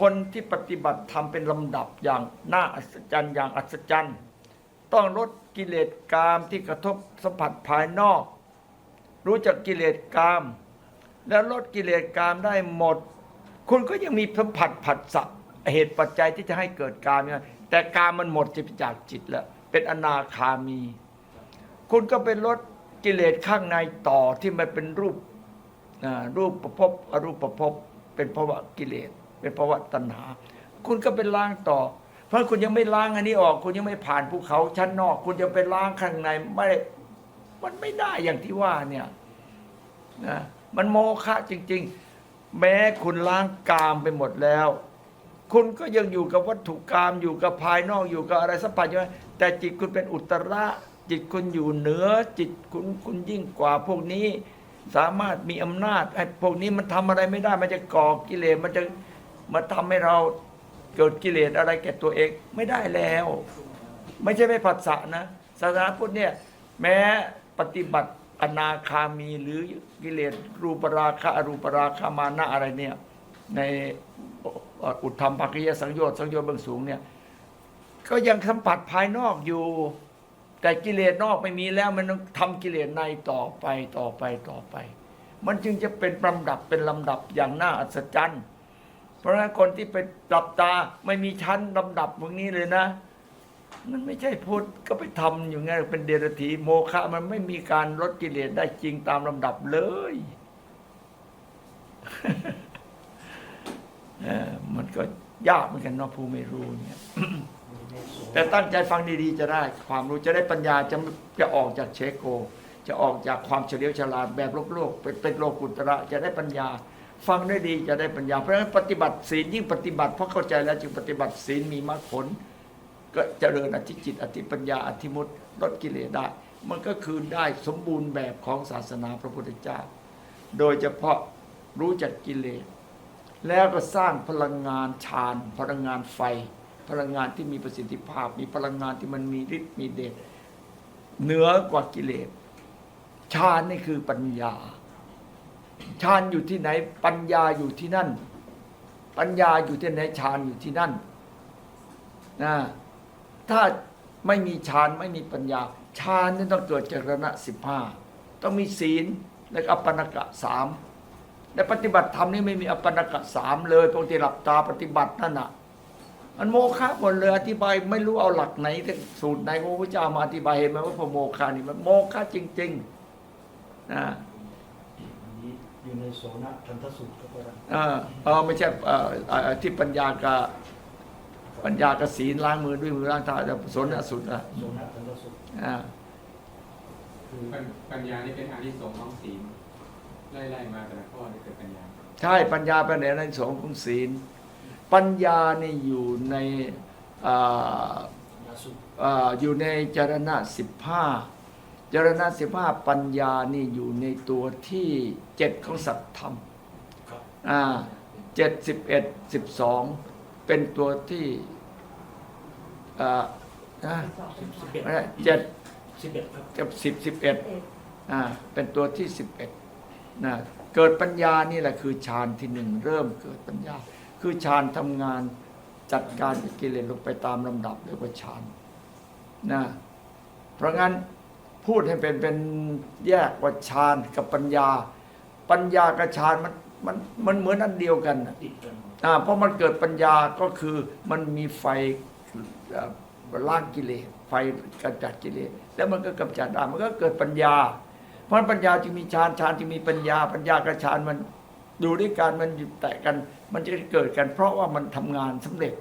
คนที่ปฏิบัติทำเป็นลำดับอย่างน่าอัศจรรย์อย่างอัศจรรย์ ต้องลดกิเลสกามที่กระทบสัมผัสภายนอก รู้จักกิเลสกาม แล้วลดกิเลสกามได้หมด คุณก็ยังมีสัมผัสผัสสะเหตุปัจจัยที่จะให้เกิดกามเนี่ยแต่กามมันหมดจากจิตแล้วเป็นอนาคามี คุณก็ไปลดกิเลสข้างในต่อที่มันเป็นรูปรูปประพบอรูปประพบเป็นภาวะกิเลส เป็นภาวะตัณหา คุณก็ไปล้างต่อ เพราะคุณยังไม่ล้างอันนี้ออก คุณยังไม่ผ่านภูเขาชั้นนอก คุณจะไปล้างข้างในไม่ได้มันไม่ได้อย่างที่ว่าเนี่ยนะมันโมฆะจริง ๆ แม้คุณล้างกามไปหมดแล้ว คุณก็ยังอยู่กับวัตถุกรรมอยู่กับภายนอกอยู่กับอะไรสัมผัสอยู่แต่จิตคุณเป็นอุตระจิตคุณอยู่เหนือจิตคุณคุณยิ่งกว่าพวกนี้ สามารถมีอำนาจไอ้พวกนี้มันทำอะไรไม่ได้ มันจะก่อกิเลสมันจะ มาทำให้เราเกิดกิเลสอะไรแก่ตัวเองไม่ได้แล้ว ไม่ใช่ไม่ผัสสะนะศาสนาพุทธเนี่ยแม้ปฏิบัติอนาคามีหรือกิเลสรูปราคะอรูปราคะมานะอะไรเนี่ยในอุทธรรมภคิยสังโยชน์สังโยชน์เบื้องสูงเนี่ยก็ยังสัมผัสภายนอกอยู่ แต่กิเลสนอกไม่มีแล้วมันต้องทำกิเลสในต่อไปต่อไปต่อไป มันจึงจะเป็นลำดับเป็นลำดับอย่างน่าอัศจรรย์ เพราะฉะนั้นคนที่ไปหลับตาไม่มีชั้นลำดับพวกนี้เลยนะ มันไม่ใช่พุทธก็ไปทำอยู่งั้นเป็นเดรัจฉีโมฆะมันไม่มีการลดกิเลสได้จริงตามลำดับเลยมันก็ยากเหมือนกันเนาะผู้ไม่รู้เนี่ยแต่ตั้งใจฟังดีๆจะได้ ความรู้จะได้ปัญญาจะจะออกจากเชโก จะออกจากความเฉลียวฉลาดแบบโลกโลกเป็นเป็นโลกุตระจะได้ปัญญา ฟังได้ดีจะได้ปัญญา เพราะฉะนั้นปฏิบัติศีลยิ่งปฏิบัติเพราะเข้าใจแล้วจึงปฏิบัติศีลมีมรรคผล ก็เจริญอธิจิต อธิปัญญาอธิมุตติลดกิเลสได้ มันก็คือได้สมบูรณ์แบบของศาสนาพระพุทธเจ้า โดยเฉพาะรู้จักกิเลส แล้วก็สร้างพลังงานฌานพลังงานไฟ พลังงานที่มีประสิทธิภาพ มีพลังงานที่มันมีฤทธิ์มีเดชเหนือกว่ากิเลสฌานนี่คือปัญญา ฌานอยู่ที่ไหน ปัญญาอยู่ที่นั่น ปัญญาอยู่ที่ไหนฌานอยู่ที่นั่นนะถ้าไม่มีฌานไม่มีปัญญาฌานนี่ต้องเกิดจากระณะสิบห้าต้องมีศีลและอัปปนกะสามแต่ปฏิบัติธรรมนี่ไม่มีอัปปนกะสามเลยปกติหลับตาปฏิบัตินั่นน่ะมันโมฆะหมดเลยอธิบายไม่รู้เอาหลักไหนสูตรไหนพระพุทธเจ้ามาอธิบายเห็นไหมว่าพระโมฆะนี่มันโมฆะจริงๆนะ โสนทันทสูตรก็ได้เออเออไม่ใช่เออเอ่อที่ปัญญากะปัญญากศีลล้างมือด้วยมือล้างเท้าแต่สนสุดอะโสนทันทสูตรอ่าคือปัญปัญญานี่เป็นอานิสงส์ของศีลไล่ๆมาแต่ละข้อนี่เกิดปัญญาใช่ปัญญาเป็นในสงส์ของศีล ปัญญานี่อยู่ในอ่ายาสุอ่าอยู่ในจารณะสิบห้า จารณะสิบห้าปัญญานี่อยู่ในตัวที่เจ็ดของสัตธรรมครับอ่าเจ็ดสิบเอ็ดสิบสองเป็นตัวที่อ่าอ่าสิบเอ็ดไม่ใช่เจ็ดสิบเอ็ดครับกับสิบสิบเอ็ดอ่าเป็นตัวที่สิบเอ็ดนะเกิดปัญญานี่แหละคือฌานที่หนึ่งเริ่มเกิดปัญญา คือฌานทำงานจัดการกับกิเลสลงไปตามลำดับเรียกว่าฌานนะเพราะงั้น พูดให้เป็นเป็นแยกว่าฌานกับปัญญา ปัญญากับฌานมันมันมันเหมือนอันเดียวกันน่ะติดกันอ่าเพราะมันเกิดปัญญาก็คือมันมีไฟเอ่อล้างกิเลสไฟกำจัดกิเลสแล้วมันก็กำจัดได้มันก็เกิดปัญญา เพราะฉะนั้นปัญญาจึงมีฌานฌานจึงมีปัญญา ปัญญากับฌานมันอยู่ด้วยกันมันอยู่แตะกัน มันจะเกิดกัน เพราะว่ามันทำงานสำเร็จ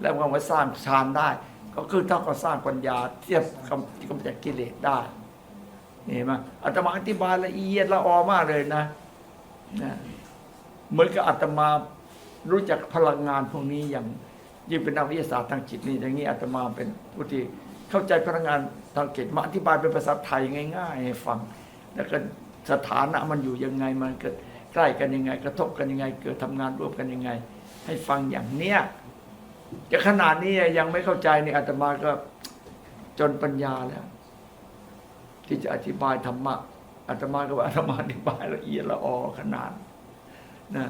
แล้วมันมาสร้างฌานได้ ก็คือเท่ากับสร้างปัญญาเทียบกำกำจัดกิเลสได้นี่ เห็นไหมอาตมาอธิบายละเอียดละออมากเลยนะนะเหมือนกับอาตมารู้จักพลังงานพวกนี้อย่างยิ่งเป็นนักวิทยาศาสตร์ทางจิตนี่อย่างนี้อาตมาเป็นผู้ที่เข้าใจพลังงานทางจิตมาอธิบายเป็นภาษาไทยง่าย ๆ ให้ฟัง แล้วก็สถานะมันอยู่ยังไงมันเกิดใกล้กันยังไง กระทบกันยังไง เกิดทำงานร่วมกันยังไง ให้ฟังอย่างเนี้ยจะขนาดนี้ยังไม่เข้าใจนี่อาตมาก็จนปัญญาแล้ว ที่จะอธิบายธรรมะอาตมาก็ว่าอาตมาอธิบายละเอียดละออขนาดนะ